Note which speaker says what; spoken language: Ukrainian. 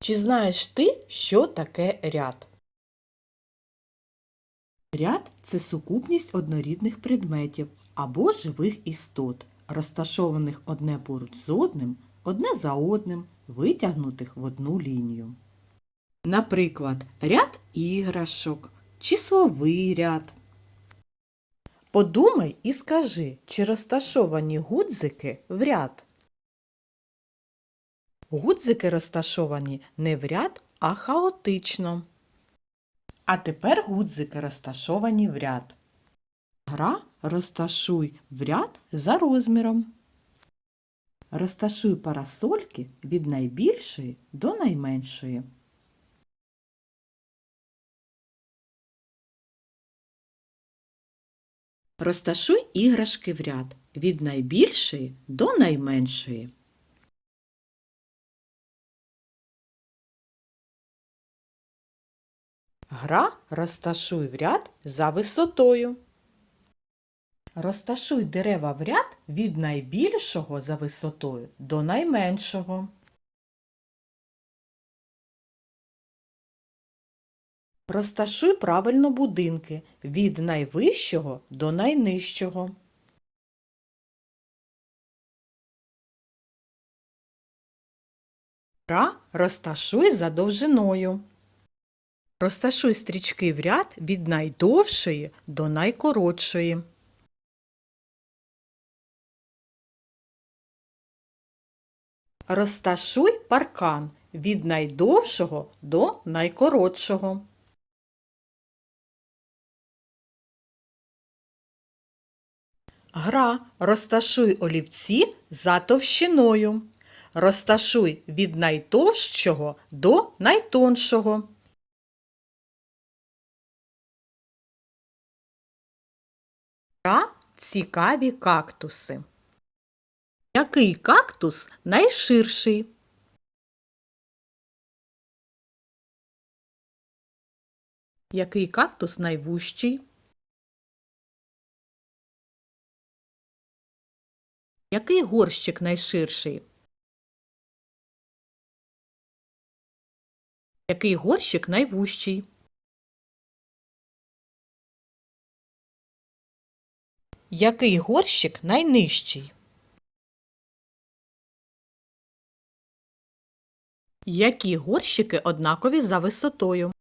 Speaker 1: Чи знаєш ти, що таке ряд?
Speaker 2: Ряд це сукупність однорідних предметів або живих істот, розташованих одне поруч з одним, одне за одним, витягнутих в одну лінію. Наприклад, ряд іграшок, числовий ряд.
Speaker 1: Подумай і скажи, чи розташовані гудзики в ряд? Гудзики розташовані не в ряд, а хаотично.
Speaker 2: А тепер гудзики розташовані в ряд. Гра розташуй в ряд за розміром. Розташуй парасольки від найбільшої до найменшої. Розташуй іграшки в ряд від найбільшої до найменшої.
Speaker 1: Гра розташуй в ряд за висотою. Розташуй дерева в ряд від найбільшого за висотою до найменшого. Розташуй правильно будинки від найвищого до найнижчого. Гра розташуй за довжиною. Розташуй стрічки в ряд від найдовшої до найкоротшої. Розташуй паркан від найдовшого до найкоротшого. Гра розташуй олівці за товщиною. Розташуй від найтовщого до найтоншого. Гра цікаві кактуси. Який кактус найширший? Який кактус найвужчий? Який горщик найширший? Який горщик найвужчий? Який горщик найнижчий? Які горщики однакові за висотою?